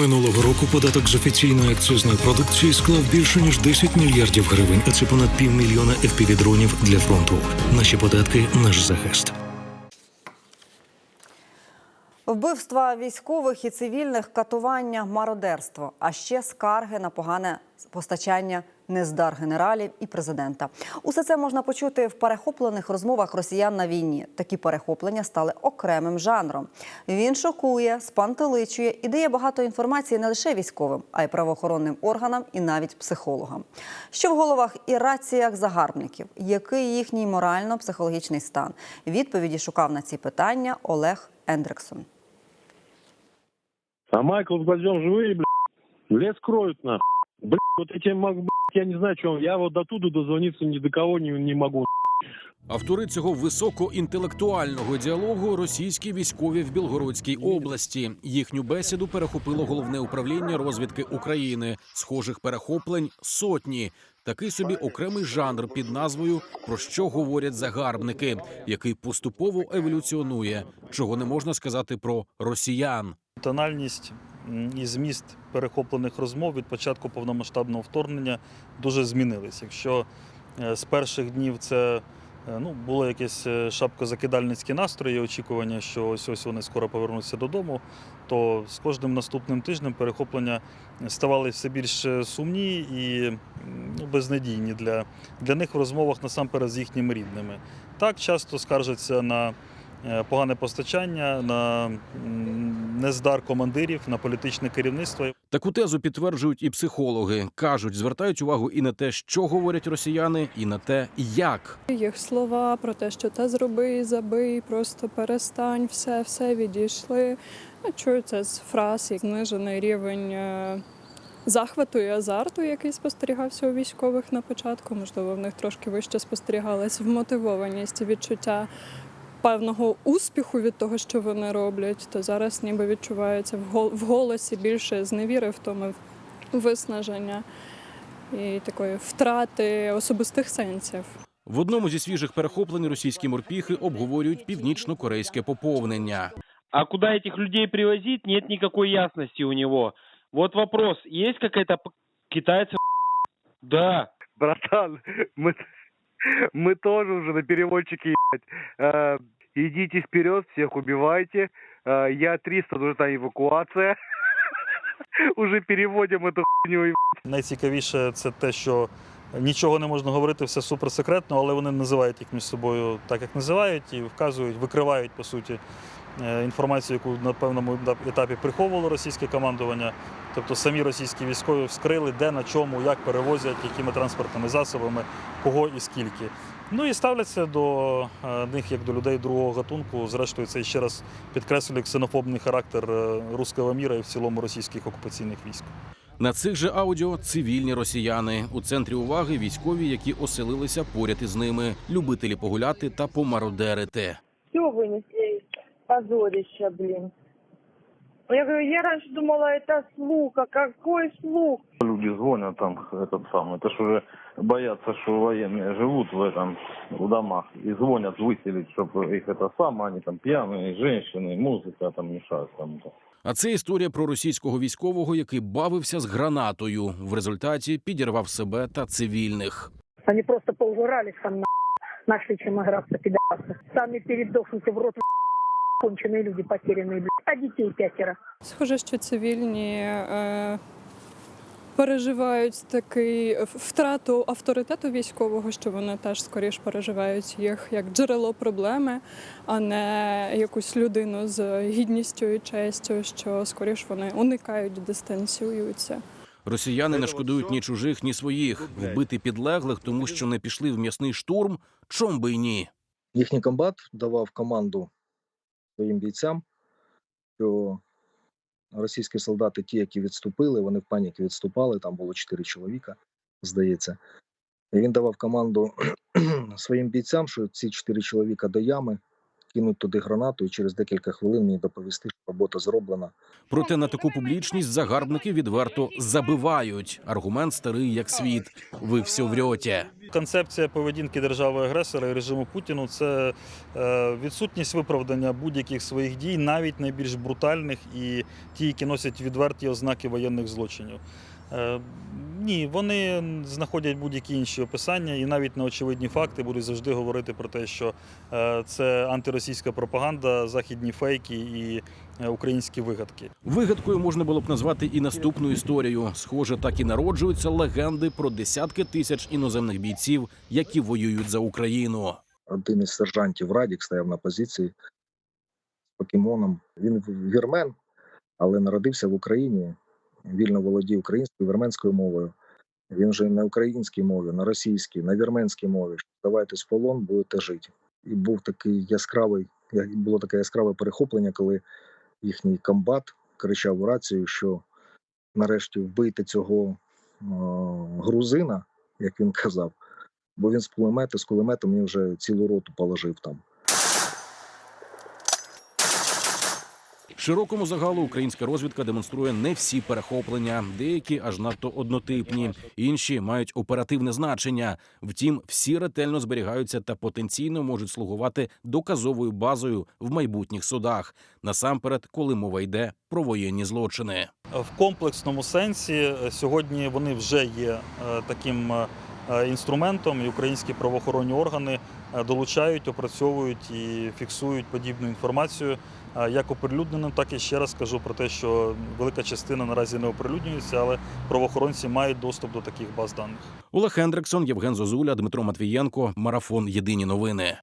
Минулого року податок з офіційної акцизної продукції склав більше ніж 10 мільярдів гривень, а це понад півмільйона FPV-дронів для фронту. Наші податки наш захист. Вбивства військових і цивільних, катування, мародерство, а ще скарги на погане постачання нездар генералів і президента. Усе це можна почути в перехоплених розмовах росіян на війні. Такі перехоплення стали окремим жанром. Він шокує, спантеличує і дає багато інформації не лише військовим, а й правоохоронним органам і навіть психологам. Що в головах і раціях загарбників? Який їхній морально-психологічний стан? Відповіді шукав на ці питання Олег Ендрексон. А Майкл с Гвоздем живые, блядь. Лес кроют, нахуй. Блядь, вот могу, блядь, я не знаю, что Я вот до туда дозвониться ни до кого не, не могу. Автори цього високоінтелектуального діалогу російські військові в Білгородській області. Їхню бесіду перехопило головне управління розвідки України. Схожих перехоплень сотні. Такий собі окремий жанр під назвою Про що говорять загарбники, який поступово еволюціонує, чого не можна сказати про росіян. Тональність і зміст перехоплених розмов від початку повномасштабного вторгнення дуже змінились. Якщо е, з перших днів це е, ну, було якесь е, шапкозакидальницькі настрої, очікування, що ось ось вони скоро повернуться додому, то з кожним наступним тижнем перехоплення ставали все більш сумні і ну, безнадійні для, для них в розмовах насамперед з їхніми рідними. Так часто скаржаться на погане постачання, на нездар командирів, на політичне керівництво. Таку тезу підтверджують і психологи. кажуть, звертають увагу і на те, що говорять росіяни, і на те, як. Їх слова про те, що та зроби, забий, просто перестань, все, все відійшли. Я чую це з фраз, як знижений рівень е, захвату і азарту, який спостерігався у військових на початку. Можливо, в них трошки вище спостерігалась вмотивованість, і відчуття певного успіху від того, що вони роблять. То зараз ніби відчувається в гол- в голосі більше зневіри в тому виснаження і такої втрати особистих сенсів. В одному зі свіжих перехоплень російські морпіхи обговорюють північно-корейське поповнення. А куда этих людей привозить, нет никакой ясности у него. Вот вопрос, есть какая-то п- китайцы? Да. братан, мы, мы тоже уже на переводчике, ебать. Э, идите вперед, всех убивайте. Э, я 300, нужна эвакуация. Уже переводим эту хуйню. ебать. Найцікавіше це те, що нічого не можна говорити, все суперсекретно, але вони називають їх між собою так, як називають, і вказують, викривають по суті е, інформацію, яку на певному етапі приховувало російське командування. Тобто самі російські військові вскрили, де на чому, як перевозять, якими транспортними засобами, кого і скільки. Ну і ставляться до е, них як до людей другого гатунку. Зрештою, це ще раз підкреслює ксенофобний характер е, руського міра і в цілому російських окупаційних військ. На цих же аудіо цивільні росіяни у центрі уваги військові, які оселилися поряд із ними, любителі погуляти та помародерити. все вынесли. Позорище, блин. Я говорю, я раньше думала, это слух, а какой слух? Люди звонят там, этот самый, это ж уже боятся, что военные живут в этом, в домах, и звонят выселить, чтобы их это самое, они там пьяные, женщины, музыка там мешают кому-то. А це історія про російського військового, який бавився з гранатою. В результаті підірвав себе та цивільних. Они просто поугорались там на нашли чем играться, пидорасы. Сами передохнуты в рот конченые люди потерянные, блядь. А детей пятеро. Схоже, що цивільні е, переживають такий втрату авторитету військового, що вони теж скоріш переживають їх як джерело проблеми, а не якусь людину з гідністю і честю, що скоріш вони уникають, дистанціюються. Росіяни не шкодують ні чужих, ні своїх. Вбити підлеглих, тому що не пішли в м'ясний штурм. Чом би й ні. Їхній комбат давав команду своїм бійцям, що російські солдати, ті, які відступили, вони в паніки відступали, там було чотири чоловіка, здається. І він давав команду своїм бійцям, що ці чотири чоловіка до ями кинуть туди гранату, і через декілька хвилин мені доповісти, що робота зроблена. Проте на таку публічність загарбники відверто забивають. Аргумент старий як світ. Ви все врете. Концепція поведінки держави-агресора і режиму Путіну це е, відсутність виправдання будь-яких своїх дій, навіть найбільш брутальних і ті, які носять відверті ознаки воєнних злочинів. Е, Ні, вони знаходять будь-які інші описання і навіть на очевидні факти будуть завжди говорити про те, що е, це антиросійська пропаганда, західні фейки і українські вигадки. Вигадкою можна було б назвати і наступну історію. Схоже, так і народжуються легенди про десятки тисяч іноземних бійців, які воюють за Україну. Один із сержантів Радік стояв на позиції з покемоном. Він вірмен, але народився в Україні. Вільно володіє українською вірменською мовою. Він же на українській мові, на російській, на вірменській мові. Здавайтесь в полон, будете жити. І був такий яскравий, було таке яскраве перехоплення, коли їхній комбат кричав у рацію, що нарешті вбийте цього е, грузина, як він казав, бо він з кулемета, з кулеметом мені вже цілу роту положив там. Широкому загалу українська розвідка демонструє не всі перехоплення, деякі аж надто однотипні, інші мають оперативне значення. Втім, всі ретельно зберігаються та потенційно можуть слугувати доказовою базою в майбутніх судах. Насамперед, коли мова йде про воєнні злочини. В комплексному сенсі е, сьогодні вони вже є е, таким е, інструментом, і українські правоохоронні органи долучають, опрацьовують і фіксують подібну інформацію. е, Як оприлюдненим, так і ще раз скажу про те, що велика частина наразі не оприлюднюється, але правоохоронці мають доступ до таких баз даних. Олег Хендриксон, Євген Зозуля, Дмитро Матвієнко. Марафон. Єдині новини.